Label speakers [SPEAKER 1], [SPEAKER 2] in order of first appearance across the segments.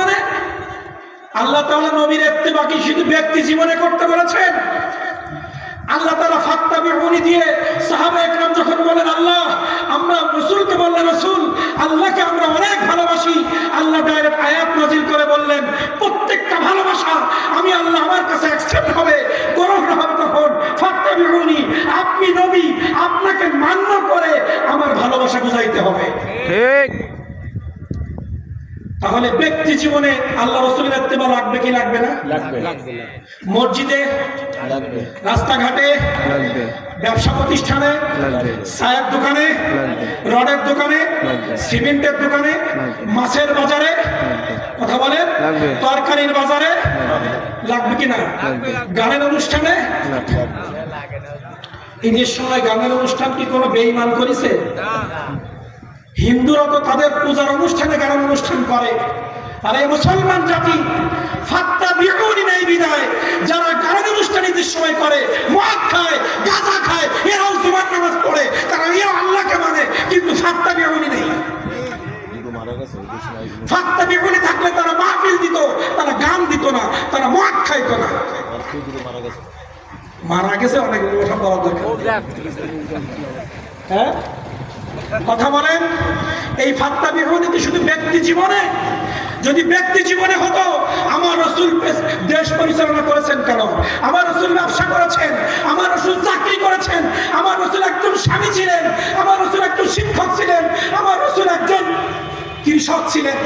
[SPEAKER 1] মানে আল্লাহ তাআলা নবীর ইত্তেবাকি শুধু ব্যক্তি জীবনে করতে বলেছেন। আল্লাহ তাআলা ফাত্তাবিউনি দিয়ে সাহাবা একরাম যখন বলেন, আল্লাহ, আমরা রসুলকে বললেন রসুল, আল্লাহকে আমরা অনেক ভালোবাসি। আল্লাহ ডাইরেক্ট আয়াত নাজিল করে বললেন, প্রত্যেকটা ভালোবাসা আমি আল্লাহ আমার কাছে অ্যাকসেপ্ট হবে গ্রহণ হবে তখন ফাত্তাবিউনি আপনি নবী আপনাকে মান্য করে আমার ভালোবাসা বুঝাইতে হবে
[SPEAKER 2] ঠিক
[SPEAKER 1] তাহলে ব্যক্তি জীবনে আল্লাহ রসুলের ইত্তেবা লাগবে কি লাগবে না?
[SPEAKER 2] লাগবে।
[SPEAKER 1] মসজিদে
[SPEAKER 2] লাগবে।
[SPEAKER 1] রাস্তাঘাটে
[SPEAKER 2] লাগবে।
[SPEAKER 1] ব্যবসা প্রতিষ্ঠানে চায়ের দোকানে রডের দোকানে সিমেন্টের দোকানে মাছের বাজারে কথা বলেন? তরকারির বাজারে লাগবে। কি না? গানের অনুষ্ঠানে? ঈদের সময় গানের অনুষ্ঠান কি কোনো বেইমান করেছে? হিন্দুরা তো তাদের পূজার অনুষ্ঠানে গানের অনুষ্ঠান করে? আর এই মুসলমান জাতি ফাত্তা বিহুনি নেই বিদায়। যারা গানের অনুষ্ঠান ঈদের সময় করে, মদ খায়, গাঁজা খায়, এরাও জুমার নামাজ পড়ে। তারা এরাও আল্লাহকে মানে কিন্তু ফাত্তা বিহুনি নেই। ফাত্তা বিহুনি থাকলে তারা মাহফিল দিত, তারা গান দিত না, তারা মদ খাইতো না। মারা গেছে অনেক বলার দরকার হ্যাঁ? কথা বলেন, এই ফাত্তা বিহনীতি শুধু ব্যক্তি জীবনে, যদি ব্যক্তি জীবনে হতো, আমার রসুল দেশ পরিচালনা করেছেন কেন? আমার রসুল ব্যবসা করেছেন, আমার রসুল চাকরি করেছেন, আমার রসুল একজন স্বামী ছিলেন, আমার রসুল একজন শিক্ষক ছিলেন, আমার রসুল একজন কৃষক ছিলেন।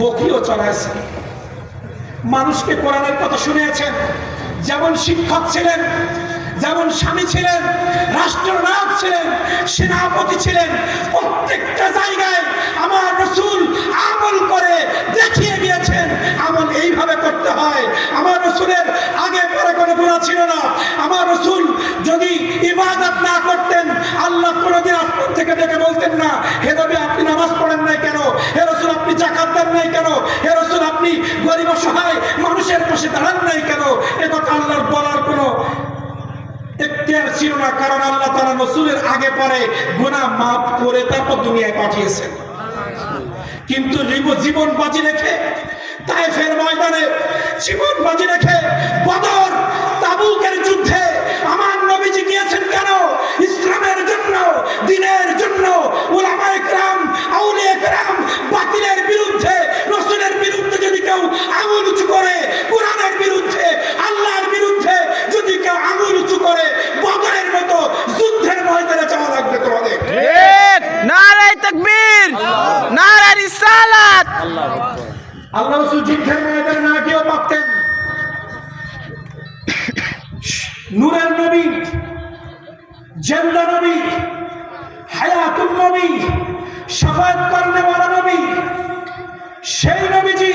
[SPEAKER 1] বকিও চলাইছেন মানুষকে কোরআনের কথা শুনিয়েছেন, যেমন শিক্ষক ছিলেন যেমন স্বামী ছিলেন, রাষ্ট্রনায়ক ছিলেন, সেনাপতি ছিলেন, প্রত্যেকটা জায়গায় আমার রসুল আমল করে দেখিয়ে গিয়েছেন আমল এইভাবে করতে হয়। আমার রসুলের আগে পরে কোনো গুণা ছিল না। আমার রসুল যদি ইবাদত না করতেন, আল্লাহ কোনোদিন আসমান থেকে ডেকে বলতেন না হে নবী আপনি নামাজ পড়েন নাই কেন হে রসুল আপনি জাকাত দেন নাই কেন হে রসুল আপনি গরিব অসহায় মানুষের পাশে দাঁড়ান নাই কেন এ কথা আল্লাহর বলার কোনো এখতিয়ার ছিল না, কারণ আল্লাহ তারা রসুলের আগে পরে গুনাহ মাফ করে তারপর দুনিয়ায় পাঠিয়েছেন। কিন্তু জীবন বাজি রেখে তাই ফের ময়দানে জীবন বাজি রেখে বদর, তাবুকের যুদ্ধে আমার নবীজি গিয়েছেন কেন? ইসলামের জন্য, দিনের জন্য ওলামায়ে কেরাম, আউলিয়া কেরাম বাতিলের বিরুদ্ধে, রসুলের বিরুদ্ধে যদি কেউ আঙুল উঁচু করে কোরআনের বিরুদ্ধে আল্লাহর বিরুদ্ধে যদি কেউ আঙুল উঁচু করে বদরের মতো যুদ্ধের ময়দানে যাওয়া লাগবে তোমাদের
[SPEAKER 2] ঠিক নারাই তাকবীর নারাই
[SPEAKER 1] আল্লাহ রসুল ময়দানে না গিয়েও পারতেন নূরের নবী, জেন্দা নবী হায়াতুল নবী সাফায়াত করনে ওয়ালা নবী, সেই নবীজি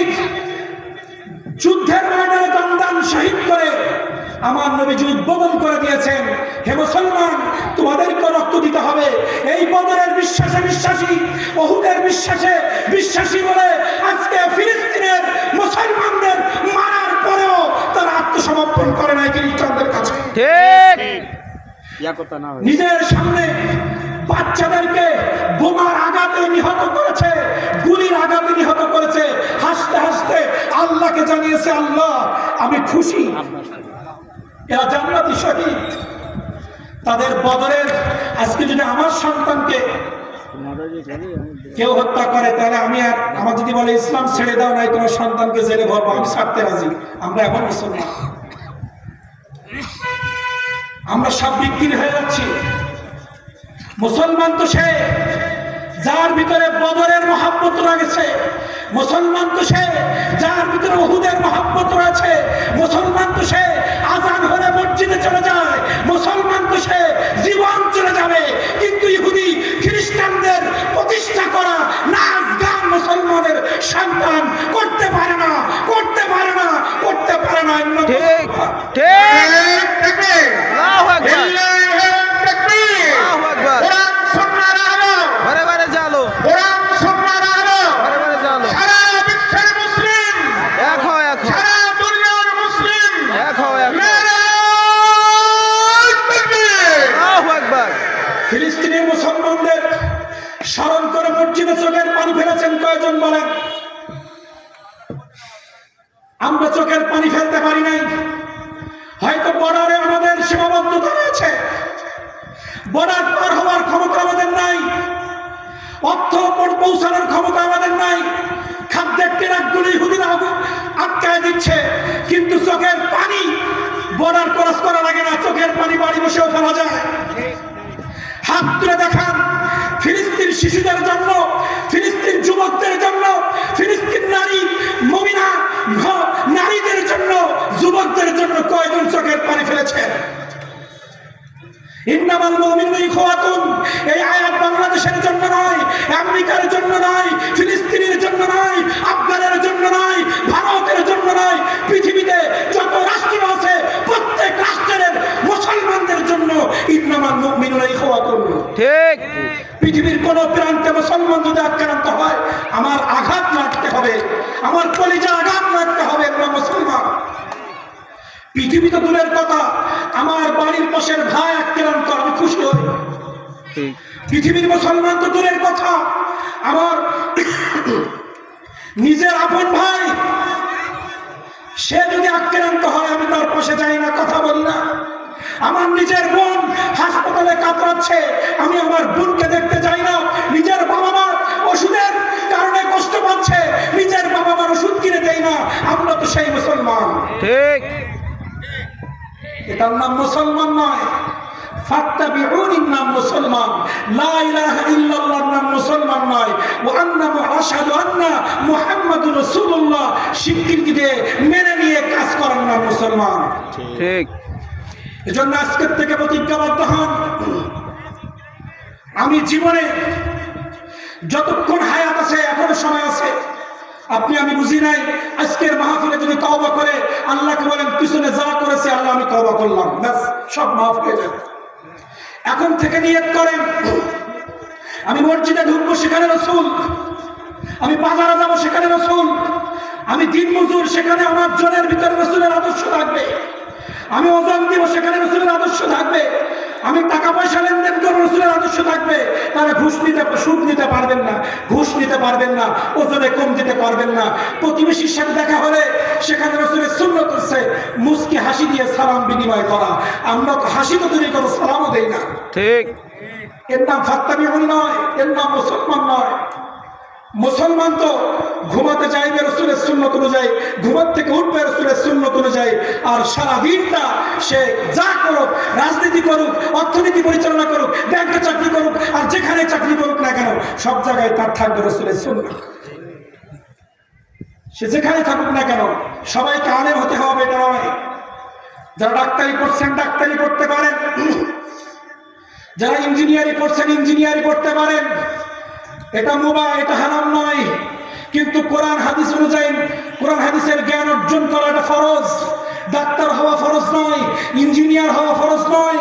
[SPEAKER 1] যুদ্ধের ময়দানে দমদাম শহীদ করে আমার নবীজি উদ্বোধন করে দিয়েছেন। হে মুসলমান তোমাদেরকে রক্ত দিতে হবে। এই বদরের বিশ্বাসে বিশ্বাসী বহুদের বিশ্বাসে বিশ্বাসী বলে আজকে ফিলিস্তিনের মুসলমানদের মারার পরেও তারা আত্মসমর্পণ করে নাই খ্রিস্টানদের কাছে।
[SPEAKER 2] ঠিক।
[SPEAKER 1] নিজের সামনে বাচ্চাদেরকে বোমার আঘাতে নিহত করেছে গুলির আঘাতে নিহত করেছে। হাসতে হাসতে আল্লাহকে জানিয়েছে আল্লাহ আমি খুশি। এরা জান্নাতি শহীদ। তাদের বদরের আজকে যদি আমার সন্তানকে কেউ হত্যা করে, তাহলে আমি আর, আমার যদি বলে ইসলাম ছেড়ে দাও, নাই তোমার সন্তানকে জেলে ভরবো, আমি ছাড়তে রাজি। আমরা এখন মুসলমান। আমরা সব বিক্রি হয়ে যাচ্ছি। মুসলমান তো সে, যার ভিতরে বদরের মহাব্বত রয়েছে, মুসলমান তো সে, যার ভিতরে ওহুদের মহাব্বত রয়েছে, মুসলমান তো সে আজান হলে মসজিদে চলে যায় ফিলিস্তিনি মুসলমানদের স্মরণ করে মসজিদে কয়জন বলেন? আমরা চোখের পানি ফেলতে পারি নাই। হয়তো বর্ডারে আমাদের সীমাবদ্ধতা রয়েছে বর্ডার পার হওয়ার ক্ষমতা আমাদের নাই। অর্থ পৌঁছানোর ক্ষমতা আমাদের নাই। খাদ্যের ট্রাকগুলি হুদিরা আটকায় দিচ্ছে। কিন্তু চোখের পানি বর্ডার ক্রস করা লাগে না। চোখের পানি বাড়ি বসেও ফেলা যায়। হাত তুলে দেখান। ফিলিস্তিন শিশুদের জন্য কয়জন চোখের পানি ফেলেছেন ইন্নামাল মুমিনুনা ইখওয়াতুন। এই আয়াত বাংলাদেশের জন্য নয় আমেরিকার জন্য নয় ফিলিস্তিনের জন্য নয় আফগানের জন্য নয় ভারতের জন্য নয় পৃথিবীতে যত রাষ্ট্র আছে প্রত্যেক রাষ্ট্রের মুসলমানদের জন্য ইন্নামাল মুমিনুনা ইখওয়াতুন।
[SPEAKER 3] ঠিক।
[SPEAKER 1] পৃথিবীর কোন প্রান্তে মুসলমান যদি আক্রান্ত হয় আমার আঘাত লাগতে হবে আমার কলিজা আঘাত লাগতে হবে আমরা মুসলমান। পৃথিবী তো দূরের কথা আমার বাড়ির পাশের ভাই আক্রান্ত আমি খুশি হই। পৃথিবীর মুসলমান তো দূরের কথা আমার নিজের আপন ভাই সে যদি আক্রান্ত হয় আমি তার পাশে যাই না কথা বলি না। আমার নিজের বোন হাসপাতালে কাতরাচ্ছে আমি আমার বোনকে দেখতে যাই না নিজের বাবা মা ওষুধের কারণে কষ্ট পাচ্ছে নিজের বাবা মার ওষুধ কিনে দেয় না আমরা তো সেই মুসলমান।
[SPEAKER 3] ঠিক।
[SPEAKER 1] এটার নাম মুসলমান নয়। ফাত্তাবিউনির নাম মুসলমান। লা ইলাহা ইল্লাল্লাহর নাম মুসলমান নয়। ওয়া আন্না আশহাদু আন্না মুহাম্মাদুর রাসূলুল্লাহ। স্বীকৃতি মেনে নিয়ে কাজ করার নাম মুসলমান।
[SPEAKER 3] ঠিক।
[SPEAKER 1] এজন্য আজকের থেকে প্রতিজ্ঞাবদ্ধ হন। আমি জীবনে যতক্ষণ হায়াত আছে এখনও সময় আছে আপনি আমি বুঝি নাই, আজকের মাহফিলে যদি তওবা করে, আল্লাহকে বলেন, পিছনে যা করেছে আল্লাহ, আমি তওবা করলাম। ব্যাস, সব মাফ হয়ে যাবে। এখন থেকে নিয়ত করেন, আমি মসজিদে ঢুকবো সেখানে রসুল, আমি বাজারে যাব সেখানে রসুল, আমি দিন মজুর সেখানে আমার জনের ভিতরে রসুলের আদর্শ থাকবে, আমি ওজন দিব সেখানে রসুলের আদর্শ থাকবে। আমি টাকা পয়সা লেনদেন করব রসুলের আদর্শ থাকবে তারা ঘুষ নিতে সুদ নিতে পারবেন না ঘুষ নিতে পারবেন না ওজনে কম দিতে পারবেন না। প্রতিবেশীর সাথে দেখা হলে সেখানে রসুলের শূন্য করছে মুসকি হাসি দিয়ে সালাম বিনিময় করা। আমরা তো হাসি তো তৈরি করো সালামও দেই না।
[SPEAKER 3] ঠিক।
[SPEAKER 1] এর নাম ফাত্তাবি নয় এর নাম মুসলমান নয়। মুসলমান তো ঘুমাতে যাইবে রসুলের সুন্নত অনুযায়ী, ঘুমার থেকে উঠবে রসুলের সুন্নত অনুযায়ী, আর সারা দিনটা সে যা করুক, রাজনীতি করুক, অর্থনীতি পরিচালনা করুক, ব্যাংকে চাকরি করুক, আর যেখানে চাকরি করুক না কেন, সব জায়গায় তার থাকবে রসুলের সুন্নত। সে যেখানে থাকুক না কেন, সবাইকে আলেম হতে হবে, এটা নয়। যারা ডাক্তারি করছেন ডাক্তারি করতে পারেন। যারা ইঞ্জিনিয়ারিং করছেন ইঞ্জিনিয়ারিং করতে পারেন। এটা মোবা এটা হারাম নয়। কিন্তু কোরআন, হাদিস অনুযায়ী, কোরআন, হাদিসের জ্ঞান অর্জন করা এটা ফরজ। ডাক্তার হওয়া ফরজ নয়, ইঞ্জিনিয়ার হওয়া ফরজ নয়,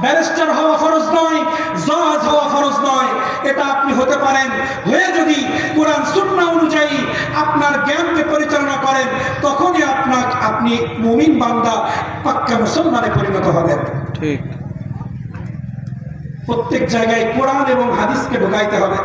[SPEAKER 1] ব্যারিস্টার হওয়া ফরজ নয়, জজ হওয়া ফরজ নয়। এটা আপনি হতে পারেন। হয়ে যদি কোরআন, সুন্নাহ অনুযায়ী আপনার জ্ঞানকে পরিচালনা করেন, তখনই আপনার আপনি মুমিন বান্দা পাক্কা মুসলমানে পরিণত হবেন।
[SPEAKER 3] ঠিক।
[SPEAKER 1] প্রত্যেক জায়গায় কোরআন এবং হাদিসকে ঢোকাইতে হবে।